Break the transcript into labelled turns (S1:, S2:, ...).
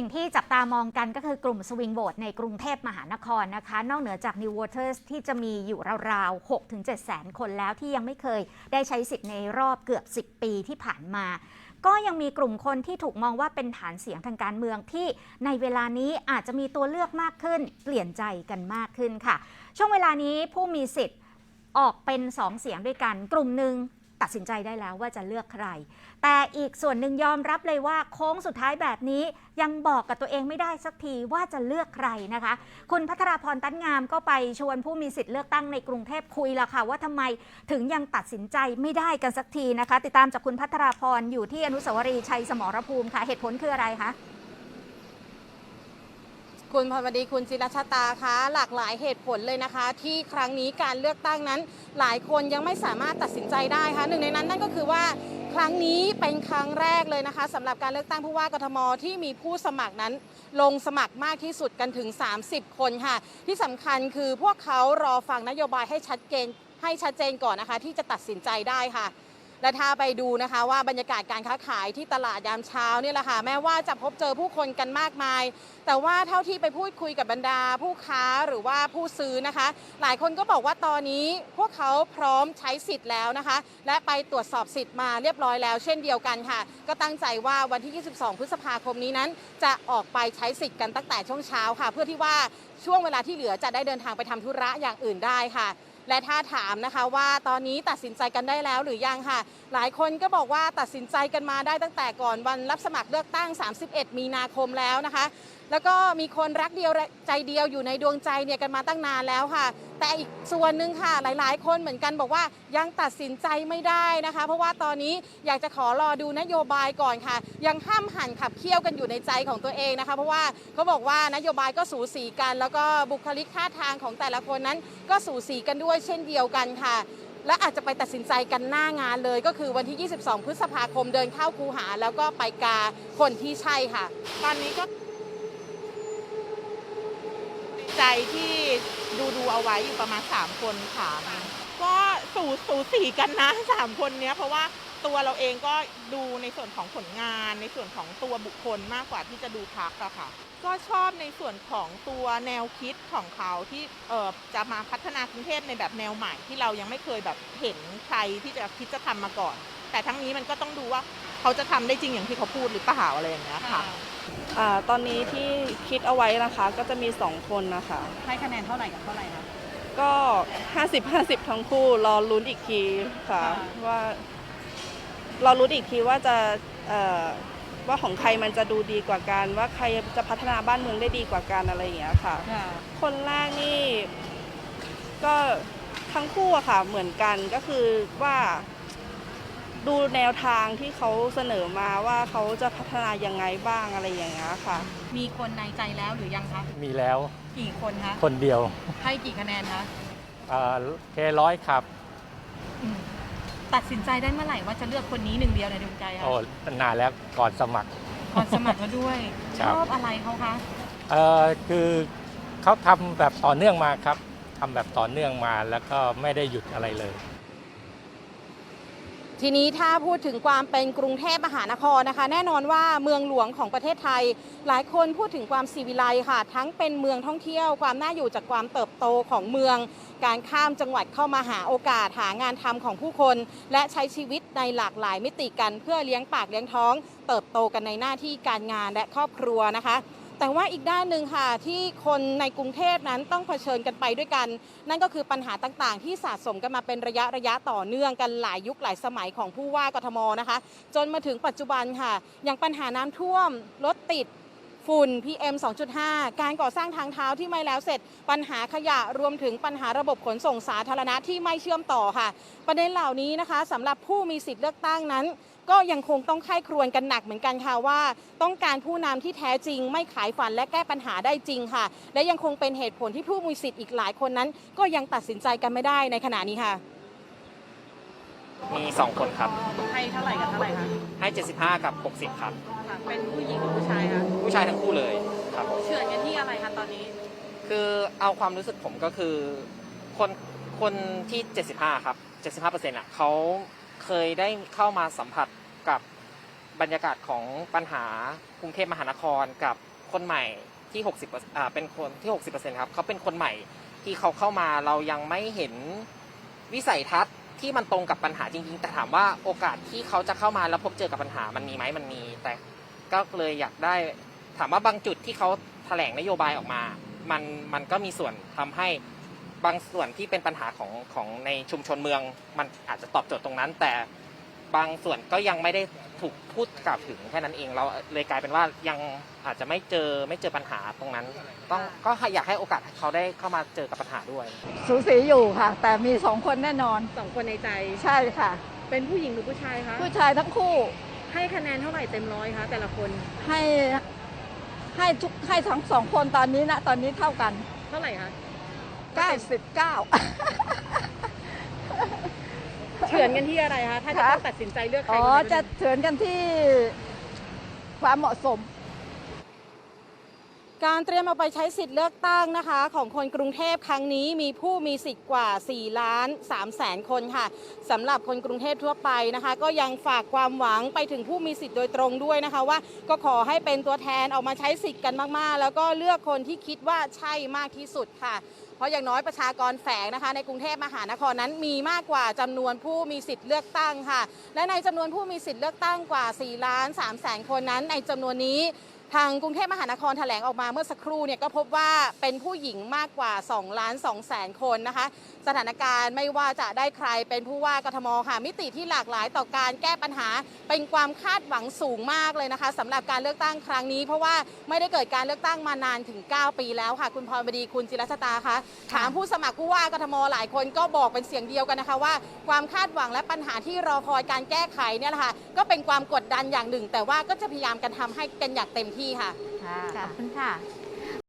S1: สิ่งที่จับตามองกันก็คือกลุ่มสวิงโหวตในกรุงเทพมหานครนะคะ นอกเหนือจาก New Voters ที่จะมีอยู่ราวๆ6-7แสนคนแล้วที่ยังไม่เคยได้ใช้สิทธิ์ในรอบเกือบ 10 ปีที่ผ่านมา ก็ยังมีกลุ่มคนที่ถูกมองว่าเป็นฐานเสียงทางการเมืองที่ในเวลานี้อาจจะมีตัวเลือกมากขึ้น เปลี่ยนใจกันมากขึ้นค่ะ ช่วงเวลานี้ผู้มีสิทธิ์ออกเป็น 2 เสียงด้วยกัน กลุ่มหนึ่ง ตัดสินใจได้แล้วว่าจะเลือกใคร แต่อีกส่วนหนึ่งยอมรับเลยว่าโค้งสุดท้ายแบบนี้ยังบอกกับตัวเองไม่ได้สักทีว่าจะเลือกใครนะคะ คุณพัทราพรตั้นงามก็ไปชวนผู้มีสิทธิ์เลือกตั้งในกรุงเทพคุยละค่ะ ว่าทำไมถึงยังตัดสินใจไม่ได้กันสักทีนะคะ ติดตามจากคุณพัทราพรอยู่ที่อนุสาวรีย์ชัยสมรภูมิค่ะเหตุผลคืออะไรคะ
S2: คุณพรวดีคุณจิรชตาคะหลากหลายเหตุผลเลยนะคะ ที่ครั้งนี้การเลือกตั้งนั้น หลายคนยังไม่สามารถตัดสินใจได้ค่ะหนึ่งในนั้นนั่นก็คือว่าครั้งนี้เป็นครั้งแรกเลยนะคะสำหรับการเลือกตั้งผู้ว่ากทมที่มีผู้สมัครนั้น ลงสมัครมากที่สุดกันถึง 30 คนค่ะ ที่สำคัญคือพวกเขารอฟังนโยบายให้ชัดเจนให้ชัดเจนก่อนนะคะ ที่จะตัดสินใจได้ค่ะ และถ้าไปดูนะคะว่าบรรยากาศการค้าขายที่ตลาดยามเช้าเนี่ยแหละค่ะแม้ว่าจะพบเจอผู้คนกันมากมาย แต่ว่าเท่าที่ไปพูดคุยกับบรรดาผู้ค้าหรือว่าผู้ซื้อนะคะ หลายคนก็บอกว่าตอนนี้พวกเขาพร้อมใช้สิทธิ์แล้วนะคะ และไปตรวจสอบสิทธิ์มาเรียบร้อยแล้ว เช่นเดียวกันค่ะ ก็ตั้งใจว่าวันที่ 22 พฤษภาคมนี้นั้น จะออกไปใช้สิทธิ์กันตั้งแต่ช่วงเช้าค่ะ เพื่อที่ว่าช่วงเวลาที่เหลือจะได้เดินทางไปทำธุระอย่างอื่นได้ค่ะ และถ้าถามนะคะว่าตอนนี้ตัดสินใจกันได้แล้วหรือยังค่ะ หลายคนก็บอกว่าตัดสินใจกันมาได้ตั้งแต่ก่อนวันรับสมัครเลือกตั้ง 31 มีนาคมแล้วนะคะ แล้วก็มีคนรักเดียวใจเดียวอยู่ในดวงใจเนี่ยกันมาตั้งนานแล้วค่ะ แต่อีกส่วนหนึ่งค่ะหลาย ๆ คนเหมือนกันบอกว่ายังตัดสินใจไม่ได้นะคะ เพราะว่าตอนนี้อยากจะขอรอดูนโยบายก่อนค่ะ ยังห้ามหันขับเคี่ยวกันอยู่ในใจของตัวเองนะคะ เพราะว่าเขาบอกว่านโยบายก็สูสีกัน แล้วก็บุคลิกท่าทางของแต่ละคนนั้นก็สูสีกันด้วยเช่นเดียวกันค่ะและอาจจะไปตัดสินใจกันหน้างานเลย ก็คือวันที่ 22 พฤษภาคมเดินเข้าคูหา แล้วก็ไปกาคนที่ใช่ค่ะ
S3: ตอนนี้ก็ใจที่ ดูดูเอาไว้อยู่ประมาณสามคนค่ะ ก็สูสูสีกันนะสามคนเนี้ยเพราะว่าตัวเราเองก็ดูในส่วนของผลงานในส่วนของตัวบุคคลมากกว่าที่จะดูพักอะค่ะ ก็ชอบในส่วนของตัวแนวคิดของเขาที่เอ่อจะมาพัฒนากรุงเทพในแบบแนวใหม่ที่เรายังไม่เคยแบบเห็นใครที่จะคิดจะทำมาก่อน แต่ทั้งนี้มันก็ต้องดูว่าเขาจะทำได้จริงอย่างที่เขาพูดหรือเปล่าอะไรอย่างเงี้ยค่ะ
S4: อ่าตอนนี้ที่คิดเอาไว้นะคะก็จะมี 2 คนนะคะ
S5: ให้คะแนนเท่าไหร่กับเท่าไหร่คะ
S4: ก็ 50 50 ทั้งคู่รอลุ้นอีกทีค่ะ
S5: ค่ะ
S4: ว่ารอลุ้นอีกทีว่าจะเอ่อว่าของใครมันจะดูดีกว่ากัน ว่าใครจะพัฒนาบ้านเมืองได้ดีกว่ากันอะไรอย่างเงี้ยค่ะ
S5: ค่ะ
S4: คนแรกนี่ ก็ทั้งคู่อะค่ะเหมือนกันก็คือว่า ดูแนวทางที่เขาเสนอมาว่าเขาจะพัฒนายังไงบ้างอะไรอย่างเงี้ยค่ะ
S5: มีคนในใจแล้วหรือยังคะ
S6: มีแล้ว
S5: กี่คนคะ
S6: คนเดียว
S5: ให้กี่คะแนนคะ
S6: เอ่อเคร้อยครับ
S5: อืมตัดสินใจได้เมื่อไหร่ว่าจะเลือกคนนี้หนึ่งเดียวในดวงใจคะ
S6: โอ้นานแล้วก่อนสมัคร
S5: ก่อนสมัครแล้วด้วย
S6: ค
S5: ช
S6: รับ
S5: อบอะไรเขาคะ
S6: เอ่อคือเขาทำแบบต่อเนื่องมาครับทำแบบต่อเนื่องมาแล้วก็ไม่ได้หยุดอะไรเลย
S2: ทีนี้ถ้าพูดถึงความเป็นกรุงเทพมหานครนะคะ แน่นอนว่าเมืองหลวงของประเทศไทย หลายคนพูดถึงความสีวิไลค่ะ ทั้งเป็นเมืองท่องเที่ยว ความน่าอยู่จากความเติบโตของเมือง การข้ามจังหวัดเข้ามาหาโอกาสหางานทำของผู้คน และใช้ชีวิตในหลากหลายมิติกัน เพื่อเลี้ยงปากเลี้ยงท้อง เติบโตกันในหน้าที่การงานและครอบครัวนะคะ แต่ว่าอีกด้านหนึ่งค่ะที่คนในกรุงเทพนั้นต้องเผชิญกันไปด้วยกัน นั่นก็คือปัญหาต่างๆ ที่สะสมกันมาเป็นระยะระยะต่อเนื่องกันหลายยุคหลายสมัยของผู้ว่ากทมนะคะ จนมาถึงปัจจุบันค่ะ อย่างปัญหาน้ำท่วมรถติดฝุ่น PM 2.5 การก่อสร้างทางเท้าที่ไม่แล้วเสร็จ ปัญหาขยะรวมถึงปัญหาระบบขนส่งสาธารณะที่ไม่เชื่อมต่อค่ะ ประเด็นเหล่านี้นะคะสำหรับผู้มีสิทธิ์เลือกตั้งนั้น ก็ยังคงต้องค่ายครวญกันหนักเหมือนกันค่ะว่า ต้องการผู้นำที่แท้จริง ไม่ขายฝันและแก้ปัญหาได้จริงค่ะ และยังคงเป็นเหตุผลที่ผู้มีสิทธิ์อีกหลายคนนั้น ก็ยังตัดสินใจกันไม่ได้ในขณะนี้ค่ะ
S7: มี2คนครับ
S5: ให้เท่าไหร่กับเท่าไหร่คะ
S7: ให้ 75 กับ 60 ครับ
S5: ค่ะเป็นผู้หญิงหรือผู้ชายคะ
S7: ผู้ชายทั้งคู่เลยครับ
S5: เฉื่อยกันที่อะไรคะตอนนี้
S7: คือเอาความรู้สึกผมก็คือ คนคนที่ 75 ครับ 75%อะเขาเคยได้เข้ามาสัมผัส กับบรรยากาศของปัญหากรุงเทพมหานครกับคนใหม่ที่ 60อ่าเป็นคนที่ 60 ครับเขาเป็นคนใหม่ที่เขาเข้ามาเรายังไม่เห็นวิสัยทัศน์ที่มันตรงกับปัญหาจริง ๆ แต่ถามว่าโอกาสที่เขาจะเข้ามาแล้วพบเจอกับปัญหามันมีไหมมันมี แต่ก็เลยอยากได้ ถามว่าบางจุดที่เขาแถลงนโยบายออกมา มันมันก็มีส่วนทำให้บางส่วนที่เป็นปัญหาของของในชุมชนเมือง มันอาจจะตอบโจทย์ตรงนั้น แต่ บางส่วนก็ยังไม่ได้ถูกพูดกล่าวถึงแค่นั้นเองเราเลยกลายเป็นว่ายังอาจจะไม่เจอไม่เจอปัญหาตรงนั้น ต้องก็อยากให้โอกาสเขาได้เข้ามาเจอกับปัญหาด้วย
S8: สูสีอยู่ค่ะ แต่มีสองคนแน่นอน
S2: สองคนในใจ
S8: ใช่ค่ะ
S2: เป็นผู้หญิงหรือผู้ชายคะ
S8: ผู้ชายทั้งคู่
S2: ให้คะแนนเท่าไหร่เต็มร้อยคะแต่ละคน
S8: ให้ให้ทุกให้ทั้งสองคนตอนนี้นะตอนนี้เท่ากัน
S2: เท่าไหร่คะ
S8: 99
S2: เฉือนกันที่อะไรคะ ถ้าจะต้องตัดสินใจเลือกใคร
S8: อ๋อ
S2: คนใดคนหนึ่ง
S8: จะเถือนกันที่ความเหมาะสม
S2: การเตรียมเอาไปใช้สิทธิ์เลือกตั้งนะคะ ของคนกรุงเทพครั้งนี้มีผู้มีสิทธิ์กว่า 4 ล้าน3แสนคนค่ะสำหรับคนกรุงเทพทั่วไปนะคะ ก็ยังฝากความหวังไปถึงผู้มีสิทธิ์โดยตรงด้วยนะคะ ว่าก็ขอให้เป็นตัวแทนออกมาใช้สิทธิ์กันมากๆ แล้วก็เลือกคนที่คิดว่าใช่มากที่สุดค่ะ เพราะอย่างน้อยประชากรแฝงนะคะ ในกรุงเทพมหานครนั้นมีมากกว่าจำนวนผู้มีสิทธิ์เลือกตั้งค่ะ และในจำนวนผู้มีสิทธิ์เลือกตั้งกว่า4ล้าน3แสนคนนั้น ในจำนวนนี้ ทางกรุงเทพมหานครแถลงออกมาเมื่อสักครู่เนี่ยก็พบว่าเป็นผู้หญิงมากกว่า2ล้าน2แสนคนนะคะ สถานการณ์ไม่ว่าจะได้ใครเป็นผู้ว่ากทมค่ะ มิติที่หลากหลายต่อการแก้ปัญหา เป็นความคาดหวังสูงมากเลยนะคะสำหรับการเลือกตั้งครั้งนี้ เพราะว่าไม่ได้เกิดการเลือกตั้งมานานถึง 9 ปีแล้วค่ะ คุณพรบดีคุณจิรชตาคะถามผู้สมัครผู้ว่ากทมหลายคนก็บอกเป็นเสียงเดียวกันนะคะว่า ความคาดหวังและปัญหาที่รอคอยการแก้ไขเนี่ยแหละค่ะก็เป็นความกดดันอย่างหนึ่ง แต่ว่าก็จะพยายามกันทำให้กันอย่างเต็มที่ค่ะ
S1: ค่ะ ขอบคุณค่ะ